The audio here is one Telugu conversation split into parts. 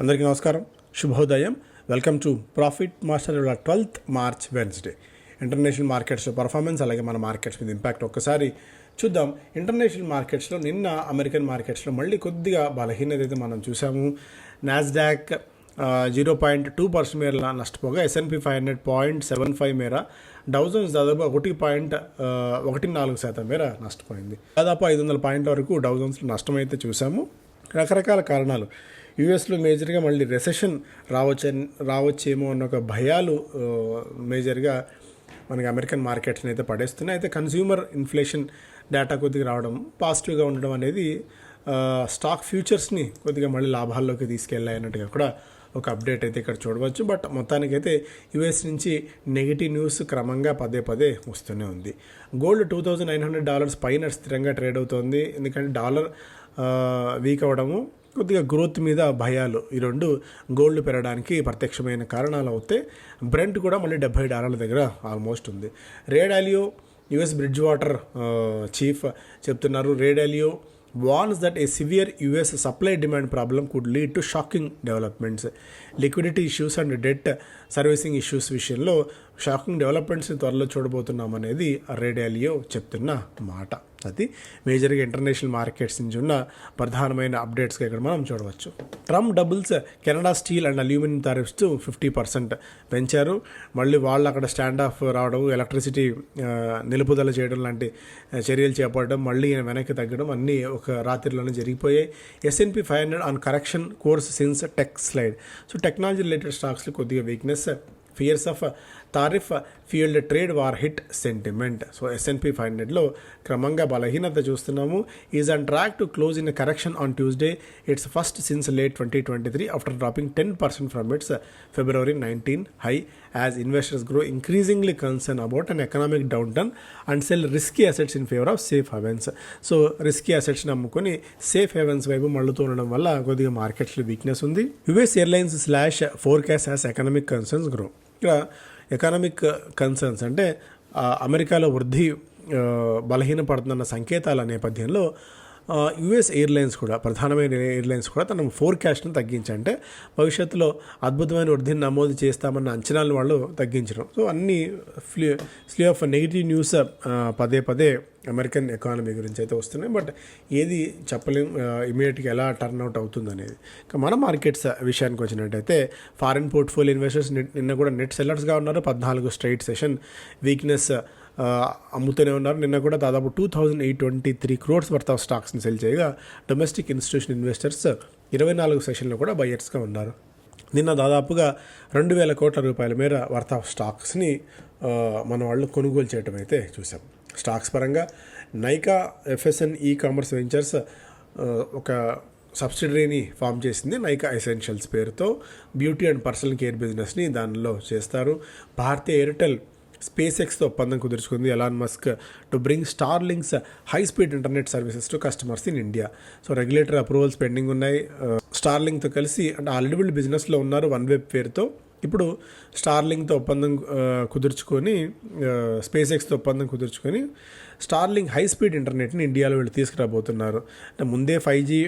అందరికీ నమస్కారం. శుభోదయం. Welcome to profit master twelfth March Wednesday international markets performance అలాగే మన మార్కెట్స్ మీద ఇంపాక్ట్ ఒక్కసారి చూద్దాం. ఇంటర్నేషనల్ మార్కెట్స్లో నిన్న అమెరికన్ మార్కెట్స్లో మళ్ళీ కొద్దిగా బలహీనత అయితే మనం చూసాము. Nasdaq zero point two percent మేర నష్టపోగా S&P five hundred point seven five మేర డౌజన్స్ దాదాపు ఒకటి పాయింట్ ఒకటి నాలుగు శాతం మేర నష్టపోయింది. దాదాపు ఐదు వందల పాయింట్ల వరకు డౌజన్స్లో నష్టం అయితే చూసాము. రకరకాల కారణాలు. యూఎస్లో మేజర్గా మళ్ళీ రెసెషన్ రావచ్చని రావచ్చేమో అన్న ఒక భయాలు మేజర్గా మనకి అమెరికన్ మార్కెట్స్ని అయితే పడేస్తున్నాయి. అయితే కన్స్యూమర్ ఇన్ఫ్లేషన్ డేటా కొద్దిగా రావడం పాజిటివ్గా ఉండడం అనేది స్టాక్ ఫ్యూచర్స్ని కొద్దిగా మళ్ళీ లాభాల్లోకి తీసుకెళ్ళాయన్నట్టుగా కూడా ఒక అప్డేట్ అయితే ఇక్కడ చూడవచ్చు. బట్ మొత్తానికైతే యుఎస్ నుంచి నెగిటివ్ న్యూస్ క్రమంగా పదే పదే వస్తూనే ఉంది. Gold two thousand nine hundred dollars పైన స్థిరంగా ట్రేడ్ అవుతోంది. ఎందుకంటే డాలర్ వీక్ అవ్వడము కొద్దిగా గ్రోత్ మీద భయాలు. ఈ రెండు గోల్డ్ పెరగడానికి ప్రత్యక్షమైన కారణాలు అవుతే బ్రెంట్ కూడా మళ్ళీ డెబ్బై డాలర్ల దగ్గర ఆల్మోస్ట్ ఉంది. Ray Dalio US Bridgewater chief చెప్తున్నారు. Ray Dalio warns that a severe US supply demand problem could lead to shocking developments liquidity issues and debt servicing issues విషయంలో షాకింగ్ డెవలప్మెంట్స్ని త్వరలో చూడబోతున్నామనేది రేడాలియో చెప్తున్న మాట. అది మేజర్గా ఇంటర్నేషనల్ మార్కెట్స్ నుంచి ఉన్న ప్రధానమైన అప్డేట్స్గా ఇక్కడ మనం చూడవచ్చు. Trump doubles Canada steel and aluminium tariffs fifty percent పెంచారు. మళ్ళీ వాళ్ళు అక్కడ స్టాండ్ ఆఫ్ రావడం ఎలక్ట్రిసిటీ నిలుపుదల చేయడం లాంటి చర్యలు చేపట్టడం మళ్ళీ ఈయన వెనక్కి తగ్గడం అన్నీ ఒక రాత్రిలోనే జరిగిపోయాయి. S&P five hundred on correction course since tech slide so technology related స్టాక్స్లో కొద్దిగా weakness fears of tariff fuelled trade war hit sentiment so S&P five హండ్రెడ్లో క్రమంగా బలహీనత చూస్తున్నాము. Is on track to close in correction on Tuesday its first since late twenty twenty three after dropping ten percent from its February nineteen high as investors grow increasingly concern about an economic downturn and sell risky assets in favour of safe havens so risky అసెట్స్ని అమ్ముకొని సేఫ్ హెవెన్స్ వైపు మళ్ళుతూ ఉండడం వల్ల కొద్దిగా మార్కెట్స్లో వీక్నెస్ ఉంది. US airlines slash forecast as economic concerns grow ఇక్కడ ఎకనామిక్ కన్సర్న్స్ uh, అంటే అమెరికాలో వృద్ధి uh, బలహీనపడుతున్న సంకేతాల నేపథ్యంలో యుఎస్ ఎయిర్లైన్స్ కూడా ప్రధానమైన ఎయిర్లైన్స్ కూడా తన ఫోర్కాస్ట్ని తగ్గించంటే భవిష్యత్తులో అద్భుతమైన వృద్ధిని నమోదు చేస్తామన్న అంచనాలు వాళ్ళు తగ్గించడం సో అన్ని ఫ్లీ స్లీ ఆఫ్ నెగిటివ్ న్యూస్ పదే పదే అమెరికన్ ఎకానమీ గురించి అయితే వస్తున్నాయి. బట్ ఏది చెప్పలేం ఇమీడియట్గా ఎలా టర్న్ అవుట్ అవుతుంది అనేది ఇంకా మన మార్కెట్స్ విషయానికి వచ్చినట్టయితే ఫారిన్ పోర్ట్ఫోలియో ఇన్వెస్టర్స్ నిన్న కూడా నెట్ సెల్లర్స్గా ఉన్నారు. పద్నాలుగు స్ట్రైట్ సెషన్ వీక్నెస్ అమ్ముతూనే ఉన్నారు. నిన్న కూడా దాదాపు two thousand eight twenty three crores worth of స్టాక్స్ని sell చేయగా డొమెస్టిక్ ఇన్స్టిట్యూషన్ ఇన్వెస్టర్స్ ఇరవై నాలుగు సెషన్లో కూడా బయర్స్గా ఉన్నారు. నిన్న దాదాపుగా రెండు వేల కోట్ల రూపాయల మేర వర్త్ ఆఫ్ స్టాక్స్ని మన వాళ్ళు కొనుగోలు చేయడం అయితే చూసాం స్టాక్స్ పరంగా Nykaa FSN e commerce ventures ఒక సబ్సిడరీని ఫామ్ చేసింది నైకా ఎసెన్షియల్స్ పేరుతో. బ్యూటీ అండ్ పర్సనల్ కేర్ బిజినెస్ని దానిలో చేస్తారు. భారతీయ ఎయిర్టెల్ స్పేస్ ఎక్స్తో ఒప్పందం కుదుర్చుకుంది Elon Musk to bring Starlink's high speed internet services to customers in India so regulatory approvals pending ఉన్నాయి. Uh, స్టార్ లింక్తో కలిసి అంటే ఆల్రెడీ వీళ్ళు బిజినెస్లో ఉన్నారు వన్ వెబ్ పేరుతో. ఇప్పుడు స్టార్లింగ్తో uh, uh, ఒప్పందం కుదుర్చుకొని స్పేస్ ఎక్స్తో ఒప్పందం కుదుర్చుకొని స్టార్లింగ్ హై స్పీడ్ ఇంటర్నెట్ని ఇండియాలో వీళ్ళు తీసుకురాబోతున్నారు. అంటే ముందే ఫైవ్ జీ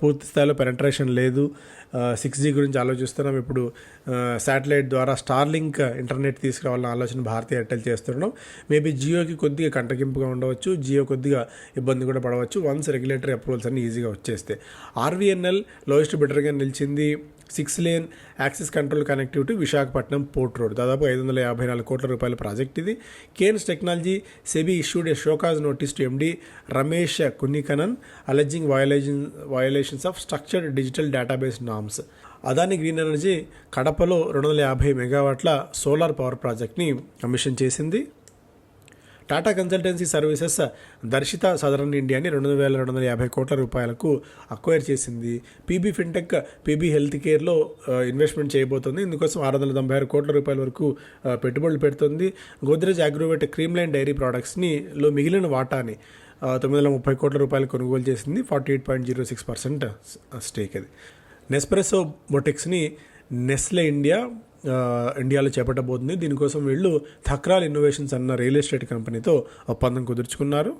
పూర్తి స్థాయిలో పెనట్రేషన్ లేదు. సిక్స్ జీ గురించి ఆలోచిస్తున్నాం. ఇప్పుడు శాటిలైట్ ద్వారా స్టార్లింక్ ఇంటర్నెట్ తీసుకురావాలన్న ఆలోచన భారతీయ ఎయిర్టెల్ చేస్తున్నాం. మేబీ జియోకి కొద్దిగా కంటగింపుగా ఉండవచ్చు జియో కొద్దిగా ఇబ్బంది కూడా పడవచ్చు. వన్స్ రెగ్యులేటరీ అప్రూవల్స్ అన్ని ఈజీగా వచ్చేస్తే. ఆర్వీఎన్ఎల్ లోయెస్ట్ బెటర్గా నిలిచింది. Six lane access control connectivity Visakhapatnam port road. దాదాపు ఐదు వందల యాభై నాలుగు కోట్ల రూపాయల ప్రాజెక్ట్ ఇది. Kaynes technology SEBI issued a show cause notice to MD Ramesh Kunhikannan alleging violation violations of structured digital database norms. Adani green energy కడపలో రెండు వందల యాభై మెగావాట్ల సోలార్ పవర్ ప్రాజెక్ట్ని కమిషన్ చేసింది. Tata consultancy services Darshita southern ఇండియాని రెండు వేల రెండు వందల యాభై కోట్ల రూపాయలకు అక్వైర్ చేసింది. పీబీ ఫిన్టెక్ పీబీ హెల్త్ కేర్లో ఇన్వెస్ట్మెంట్ చేయబోతుంది. ఇందుకోసం ఆరు వందల తొంభై ఆరు కోట్ల రూపాయల వరకు పెట్టుబడులు పెడుతుంది. Godrej Agrovet creamline dairy ప్రోడక్ట్స్ని లో మిగిలిన వాటాని తొమ్మిది వందల ముప్పై కోట్ల రూపాయలు కొనుగోలు చేసింది. Forty eight point zero six percent stake అది. నెస్ప్రెసో బొటిక్స్ని నెస్లే ఇండియా ఇండియాలో చేపట్టబోతుంది. దీనికోసం వీళ్ళు థక్రాల్ ఇన్నోవేషన్స్ అన్న రియల్ ఎస్టేట్ కంపెనీతో ఒప్పందం కుదుర్చుకున్నారు.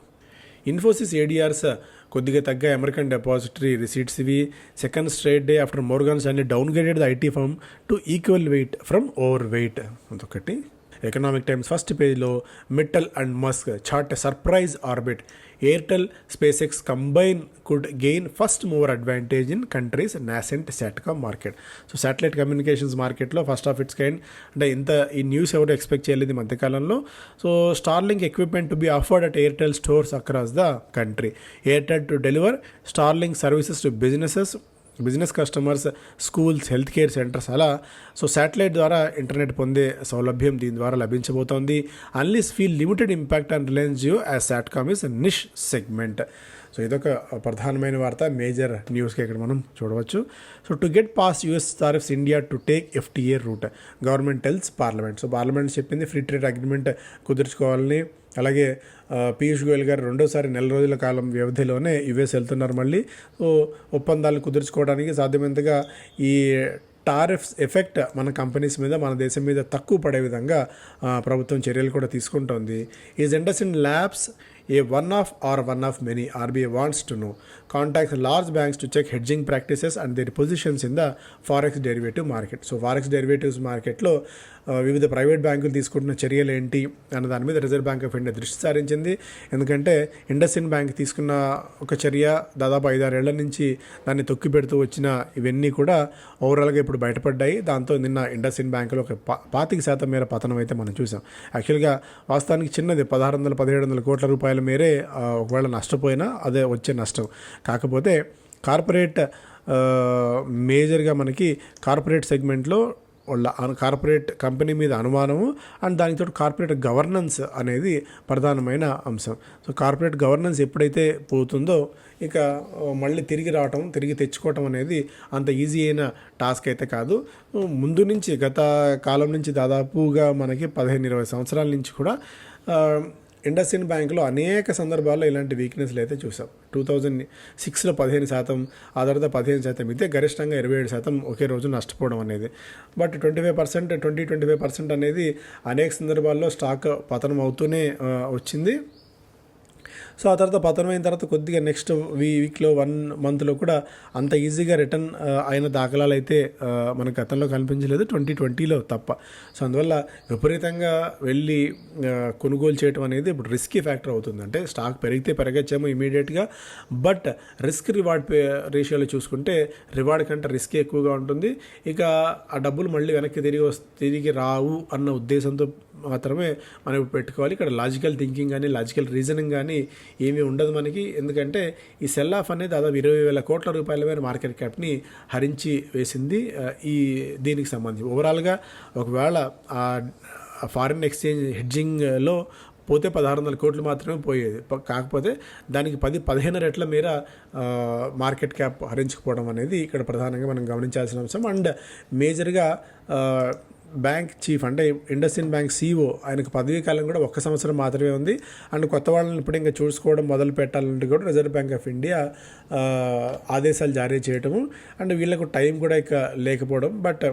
ఇన్ఫోసిస్ ఏడిఆర్స్ కొద్దిగా తగ్గ అమెరికన్ డిపాజిటరీ రిసీట్స్ ఇవి. Second straight day after Morgan's and downgraded IT firm to equal weight from overweight అదొకటి. ఎకనామిక్ టైమ్స్ ఫస్ట్ పేజ్లో Mittal and Musk chart surprise orbit Airtel SpaceX combine could gain first mover advantage in countries nascent satcom market so satellite communications మార్కెట్లో ఫస్ట్ ఆఫ్ ఇట్స్ కైండ్ అంటే ఇంత ఈ న్యూస్ ఎవరు ఎక్స్పెక్ట్ చేయలేదు ఈ మధ్యకాలంలో. So Starlink equipment to be offered at Airtel stores across the country Airtel to deliver Starlink services to businesses business customers schools health care centres అలా. సో శాటిలైట్ ద్వారా ఇంటర్నెట్ పొందే సౌలభ్యం దీని ద్వారా లభించబోతోంది. Analysts feel limited impact on Reliance Jio as satcom is niche segment so ఇదొక ప్రధానమైన వార్త మేజర్ న్యూస్కి ఇక్కడ మనం చూడవచ్చు. So to get past US tariffs India to take FTA route government tells parliament so parliament చెప్పింది ఫ్రీ ట్రేడ్ అగ్రిమెంట్ కుదుర్చుకోవాలని అలాగే పీయూష్ గోయల్ గారు రెండోసారి నెల రోజుల కాలం వ్యవధిలోనే యుఎస్ వెళ్తున్నారు మళ్ళీ. సో ఒప్పందాలు కుదుర్చుకోవడానికి సాధ్యమైనంతగా ఈ టారిఫ్స్ ఎఫెక్ట్ మన కంపెనీస్ మీద మన దేశం మీద తక్కువ పడే విధంగా ప్రభుత్వం చర్యలు కూడా తీసుకుంటోంది. Is IndusInd lapse a one off or one of many RBI wants to no contact large banks to check hedging practices and their positions in the forex derivative market. So forex derivatives మార్కెట్లో వివిధ ప్రైవేట్ బ్యాంకులు తీసుకుంటున్న చర్యలు ఏంటి అన్న దాని మీద రిజర్వ్ బ్యాంక్ ఆఫ్ ఇండియా దృష్టి సారించింది. ఎందుకంటే ఇండస్ఇన్ బ్యాంక్ తీసుకున్న ఒక చర్య దాదాపు ఐదారేళ్ళ నుంచి దాన్ని తొక్కి పెడుతూ వచ్చిన ఇవన్నీ కూడా ఓవరాల్గా ఇప్పుడు బయటపడ్డాయి. దాంతో నిన్న ఇండస్ఇన్ బ్యాంకులో ఒక పాతిక శాతం మేర పతనం అయితే మనం చూసాం. యాక్చువల్గా వాస్తవానికి చిన్నది పదహారు వందల పదిహేడు వందల కోట్ల రూపాయల మేరే ఒకవేళ నష్టపోయినా అదే వచ్చే నష్టం. కాకపోతే కార్పొరేట్ మేజర్గా మనకి కార్పొరేట్ సెగ్మెంట్లో వాళ్ళ కార్పొరేట్ కంపెనీ మీద అనుమానము అండ్ దానితో కార్పొరేట్ గవర్నెన్స్ అనేది ప్రధానమైన అంశం. సో కార్పొరేట్ గవర్నెన్స్ ఎప్పుడైతే పోతుందో ఇక మళ్ళీ తిరిగి రావటం తిరిగి తెచ్చుకోవటం అనేది అంత ఈజీ అయిన టాస్క్ అయితే కాదు. ముందు నుంచి గత కాలం నుంచి దాదాపుగా మనకి పదిహేను ఇరవై సంవత్సరాల నుంచి కూడా ఇండస్ ఇండస్ఇన్ బ్యాంకులో అనేక సందర్భాల్లో ఇలాంటి వీక్నెస్లు అయితే చూసాం. టూ థౌజండ్ సిక్స్లో పదిహేను శాతం ఆ తర్వాత పదిహేను శాతం ఇదే గరిష్టంగా ఇరవై ఏడు శాతం ఒకే రోజు నష్టపోవడం అనేది. But twenty five percent twenty twenty five percent అనేది అనేక సందర్భాల్లో స్టాక్ పతనం అవుతూనే వచ్చింది. సో ఆ తర్వాత పతనం అయిన తర్వాత కొద్దిగా నెక్స్ట్ వీ వీక్లో వన్ మంత్లో కూడా అంత ఈజీగా రిటర్న్ అయిన దాఖలాలు అయితే మన గతంలో కనిపించలేదు ట్వంటీ ట్వంటీలో తప్ప. సో అందువల్ల విపరీతంగా వెళ్ళి కొనుగోలు చేయడం అనేది ఇప్పుడు రిస్కీ ఫ్యాక్టర్ అవుతుంది. అంటే స్టాక్ పెరిగితే పెరగచ్చేమో ఇమీడియట్గా బట్ రిస్క్ రివార్డ్ రేషియోలో చూసుకుంటే రివార్డ్ కంటే రిస్క్ ఎక్కువగా ఉంటుంది. ఇక ఆ డబ్బులు మళ్ళీ వెనక్కి తిరిగి తిరిగి రావు అన్న ఉద్దేశంతో మాత్రమే మనం పెట్టుకోవాలి. ఇక్కడ లాజికల్ థింకింగ్ కానీ లాజికల్ రీజనింగ్ కానీ ఏమీ ఉండదు మనకి. ఎందుకంటే ఈ సెల్ ఆఫ్ అనేది దాదాపు ఇరవై వేల కోట్ల రూపాయల మేర మార్కెట్ క్యాప్ని హరించి వేసింది ఈ దీనికి సంబంధించి. ఓవరాల్గా ఒకవేళ ఆ ఫారిన్ ఎక్స్చేంజ్ హెడ్జింగ్లో పోతే పదహారు వందల కోట్లు మాత్రమే పోయేది. కాకపోతే దానికి పది పదిహేను రెట్ల మేర మార్కెట్ క్యాప్ హరించుకోవడం అనేది ఇక్కడ ప్రధానంగా మనం గమనించాల్సిన అంశం. అండ్ మేజర్గా బ్యాంక్ చీఫ్ అంటే ఇండస్ఇన్ బ్యాంక్ సీఓ ఆయనకు పదవీ కాలం కూడా ఒక్క సంవత్సరం మాత్రమే ఉంది. అండ్ కొత్త వాళ్ళని ఇప్పుడు ఇంకా చూసుకోవడం మొదలు పెట్టాలంటే కూడా రిజర్వ్ బ్యాంక్ ఆఫ్ ఇండియా ఆదేశాలు జారీ చేయటము. అండ్ వీళ్ళకు టైం కూడా ఇక లేకపోవడం. బట్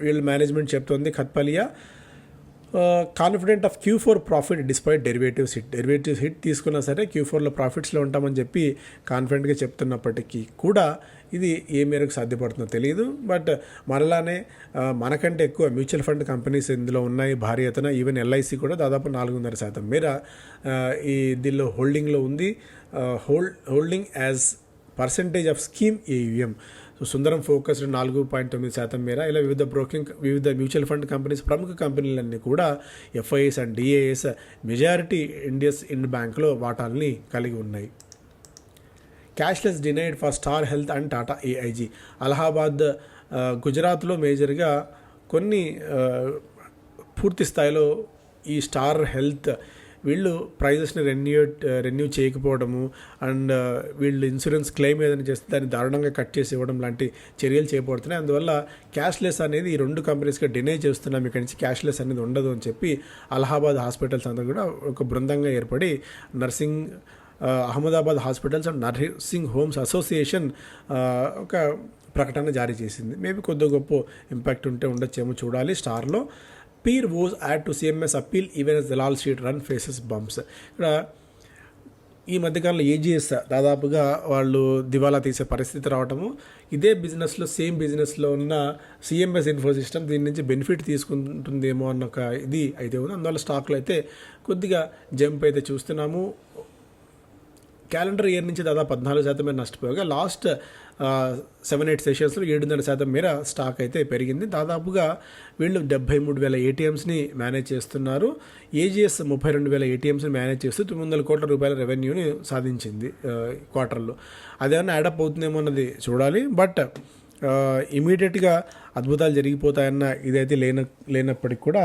వీళ్ళ మేనేజ్మెంట్ చెప్తుంది Kathpalia. Confident of Q four profit despite derivatives hit derivatives hit తీసుకున్నా సరే క్యూ ఫోర్లో ప్రాఫిట్స్లో ఉంటామని చెప్పి కాన్ఫిడెంట్గా చెప్తున్నప్పటికీ కూడా ఇది ఏ మేరకు సాధ్యపడుతుందో తెలియదు బట్ మరలానే మనకంటే ఎక్కువ మ్యూచువల్ ఫండ్ కంపెనీస్ ఇందులో ఉన్నాయి భారీ ఎత్తున. ఈవెన్ ఎల్ఐసి కూడా దాదాపు నాలుగున్నర శాతం. మేర ఈ దీనిలో హోల్డింగ్లో ఉంది. Hold holding as percentage of scheme AUM so Sundaram focused నాలుగు పాయింట్ తొమ్మిది శాతం మేర ఇలా వివిధ బ్రోకింగ్ వివిధ మ్యూచువల్ ఫండ్ కంపెనీస్ ప్రముఖ కంపెనీలన్నీ కూడా FIs and DIIs majority IndusInd బ్యాంక్లో వాటాల్ని కలిగి ఉన్నాయి. Cashless denied for Star health and Tata AIG Allahabad గుజరాత్లో మేజర్గా కొన్ని పూర్తి స్థాయిలో ఈ స్టార్ హెల్త్ వీళ్ళు ప్రైజెస్ని రెన్యూ రెన్యూ uh, చేయకపోవడము అండ్ uh, వీళ్ళు ఇన్సూరెన్స్ క్లెయిమ్ ఏదైనా చేస్తే దాన్ని దారుణంగా కట్ చేసి ఇవ్వడం లాంటి చర్యలు చేయబడుతున్నాయి అందువల్ల క్యాష్లెస్ అనేది ఈ రెండు కంపెనీస్గా డినై చేస్తున్నాం. ఇక్కడి నుంచి క్యాష్లెస్ అనేది ఉండదు అని చెప్పి అలహాబాద్ హాస్పిటల్స్ అందరూ కూడా ఒక బృందంగా ఏర్పడి nursing uh, Ahmedabad hospitals and nursing homes association ఒక ప్రకటన జారీ చేసింది. మేబీ కొద్ది గొప్ప ఇంపాక్ట్ ఉంటే ఉండొచ్చేమో చూడాలి స్టార్లో. Peer was add to CMS appeal even as Dalal street run faces bumps ఇక్కడ ఈ మధ్యకాలంలో ఏజీఎస్ దాదాపుగా వాళ్ళు దివాలా తీసే పరిస్థితి రావటము. ఇదే బిజినెస్లో సేమ్ బిజినెస్లో ఉన్న సిఎంఎస్ ఇన్ఫో సిస్టమ్ దీని నుంచి బెనిఫిట్ తీసుకుంటుందేమో అన్న ఒక ఇది అయితే ఉంది. అందువల్ల స్టాక్లో అయితే కొద్దిగా జంప్ అయితే చూస్తున్నాము. క్యాలెండర్ ఇయర్ నుంచి దాదాపు పద్నాలుగు శాతం మేర నష్టపోయాగా లాస్ట్ సెవెన్ ఎయిట్ సెషన్స్లో ఏడున్నర శాతం మేర స్టాక్ అయితే పెరిగింది. దాదాపుగా వీళ్ళు డెబ్బై మూడు వేల ఏటీఎంస్ని మేనేజ్ చేస్తున్నారు. ఏజీఎస్ ముప్పై రెండు వేల ఏటీఎంస్ని మేనేజ్ చేస్తూ తొమ్మిది వందల కోట్ల రూపాయల రెవెన్యూని సాధించింది క్వార్టర్లో. అదేమన్నా యాడప్ అవుతుందేమో అన్నది చూడాలి. బట్ ఇమీడియట్గా అద్భుతాలు జరిగిపోతాయన్న ఇదైతే లేన లేనప్పటికీ కూడా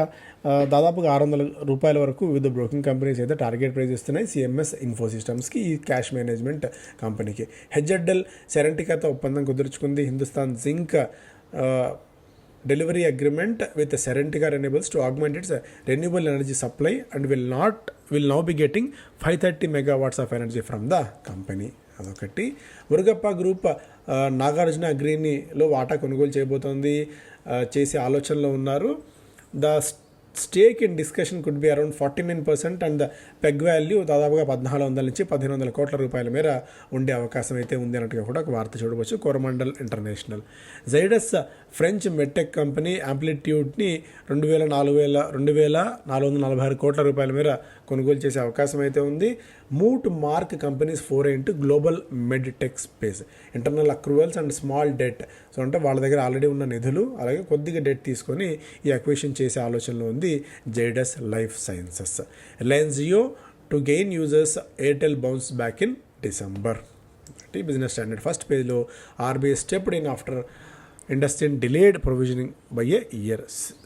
దాదాపుగా ఆరు వందల రూపాయల వరకు వివిధ బ్రోకింగ్ కంపెనీస్ అయితే టార్గెట్ ప్రైస్ ఇస్తున్నాయి. సిఎంఎస్ ఇన్ఫోసిస్టమ్స్కి ఈ క్యాష్ మేనేజ్మెంట్ కంపెనీకి. హెచ్ఎడ్ఎల్ సెరెంటికాతో ఒప్పందం కుదుర్చుకుంది. Hindustan zinc delivery agreement with Serentica renewables to augment its renewable energy supply and will not will now be getting five thirty megawatts of energy from the company. అదొకటి. మురుగప్ప గ్రూప్ నాగార్జున అగ్రినిలో వాటా కొనుగోలు చేయబోతోంది. చేసే ఆలోచనలో ఉన్నారు. The stake in discussion could be around forty nine percent and the peg value దాదాపుగా పద్నాలుగు వందల నుంచి పదిహేను వందల కోట్ల రూపాయల మేర ఉండే అవకాశం అయితే ఉంది అన్నట్టుగా కూడా ఒక వార్త చూడవచ్చు. Coromandel international. Zydus French medtech company ఆంప్లిట్యూడ్ని రెండు వేల నాలుగు వేల రెండు వేల నాలుగు వందల నలభై ఆరు కోట్ల రూపాయల మేర కొనుగోలు చేసే అవకాశం అయితే ఉంది. Moot mark companies foray into global medtech space. Internal accruals and small debt. So అంటే వాళ్ళ దగ్గర ఆల్రెడీ ఉన్న నిధులు అలాగే కొద్దిగా డెట్ తీసుకొని ఈ అక్వేషన్ చేసే ఆలోచనలో ఉంది Zydus life sciences. Reliance Jio to gain users Airtel bounce back in December. Business Standard first పేజ్లో RBI stepped in after industry delayed provisioning by a year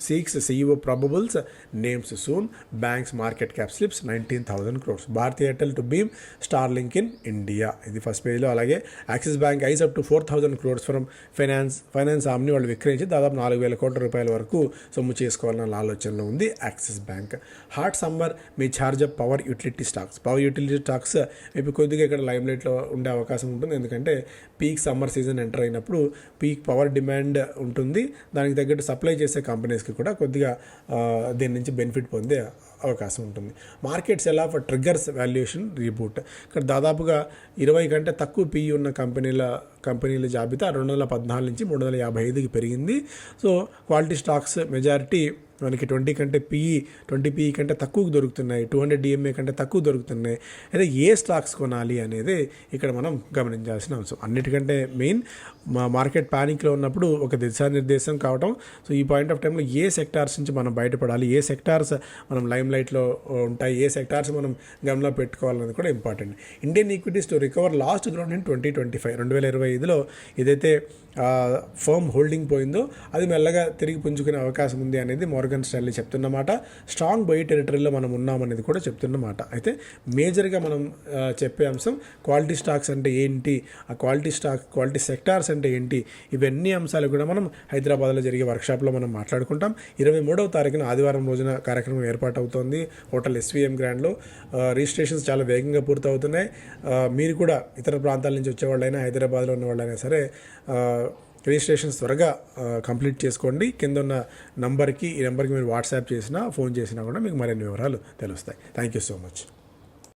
seeks CEO probables names soon banks market cap slips nineteen thousand crores Bharti Airtel to beam Starlink in India ఇది ఫస్ట్ పేజ్లో అలాగే Axis bank eyes up to four thousand crores from finance finance omni వాళ్ళు విక్రయించి దాదాపు నాలుగు వేల కోట్ల రూపాయల వరకు సొమ్ము చేసుకోవాలన్న ఆలోచనలో ఉంది యాక్సిస్ బ్యాంక్ హాట్ సమ్మర్ మీ charge up power utility stocks power utility stocks maybe కొద్దిగా ఇక్కడ లైమ్ లైట్లో ఉండే అవకాశం ఉంటుంది. ఎందుకంటే పీక్ సమ్మర్ సీజన్ ఎంటర్ అయినప్పుడు పీక్ పవర్ డిమాండ్ ఉంటుంది. దానికి ఎందుకంటే సప్లై చేసే కంపెనీస్కి కూడా కొద్దిగా ఆ, దీని నుంచి బెనిఫిట్ పొందే అవకాశం ఉంటుంది. మార్కెట్స్ ఎలా ఫర్ ట్రిగ్గర్స్ వాల్యుయేషన్ రీబూట్ ఇక్కడ దాదాపుగా ఇరవై కంటే తక్కువ పిఈ ఉన్న కంపెనీల కంపెనీల జాబితా రెండు వందల పద్నాలుగు నుంచి మూడు వందల యాభై ఐదుకి పెరిగింది. సో క్వాలిటీ స్టాక్స్ మెజారిటీ మనకి ట్వంటీ కంటే పిఈ ట్వంటీ పీఈ కంటే తక్కువ దొరుకుతున్నాయి. టూ హండ్రెడ్ డిఎంఏ కంటే తక్కువ దొరుకుతున్నాయి. అయితే ఏ స్టాక్స్ కొనాలి అనేది ఇక్కడ మనం గమనించాల్సిన అంశం. అన్నిటికంటే మెయిన్ మా మార్కెట్ ప్యానిక్లో ఉన్నప్పుడు ఒక దిశానిర్దేశం కావటం. సో ఈ పాయింట్ ఆఫ్ టైంలో ఏ సెక్టార్స్ నుంచి మనం బయటపడాలి? ఏ సెక్టార్స్ మనం లైమ్ లైట్లో ఉంటాయి. ఏ సెక్టార్స్ మనం గమనంలో పెట్టుకోవాలనేది కూడా important. Indian equities to recover lost ground in twenty twenty five. రెండు వేల ఇరవై ఐదులో ఏదైతే ఫర్మ్ హోల్డింగ్ పోయిందో అది మెల్లగా తిరిగి పుంజుకునే అవకాశం ఉంది అనేది మోర్గన్ స్టాన్లీ చెప్తున్నమాట. స్ట్రాంగ్ బై టెరిటరీలో మనం ఉన్నామనేది కూడా చెప్తున్నమాట. అయితే మేజర్గా మనం చెప్పే అంశం క్వాలిటీ స్టాక్స్ అంటే ఏంటి? ఆ క్వాలిటీ స్టాక్ క్వాలిటీ సెక్టార్స్ అంటే ఏంటి? ఇవన్నీ అంశాలు కూడా మనం హైదరాబాద్లో జరిగే వర్క్షాప్లో మనం మాట్లాడుకుంటాం. ఇరవై మూడవ తారీఖున ఆదివారం రోజున కార్యక్రమం ఏర్పాటు అవుతోంది హోటల్ ఎస్వీఎం గ్రాండ్లో. రిజిస్ట్రేషన్స్ చాలా వేగంగా పూర్తవుతున్నాయి. మీరు కూడా ఇతర ప్రాంతాల నుంచి వచ్చేవాళ్ళైనా హైదరాబాద్లో ఉన్న వాళ్ళైనా సరే రిజిస్ట్రేషన్ త్వరగా కంప్లీట్ చేసుకోండి. కింద ఉన్న నంబర్కి ఈ నెంబర్కి మీరు వాట్సాప్ చేసినా ఫోన్ చేసినా కూడా మీకు మరిన్ని వివరాలు తెలుస్తాయి. Thank you so much.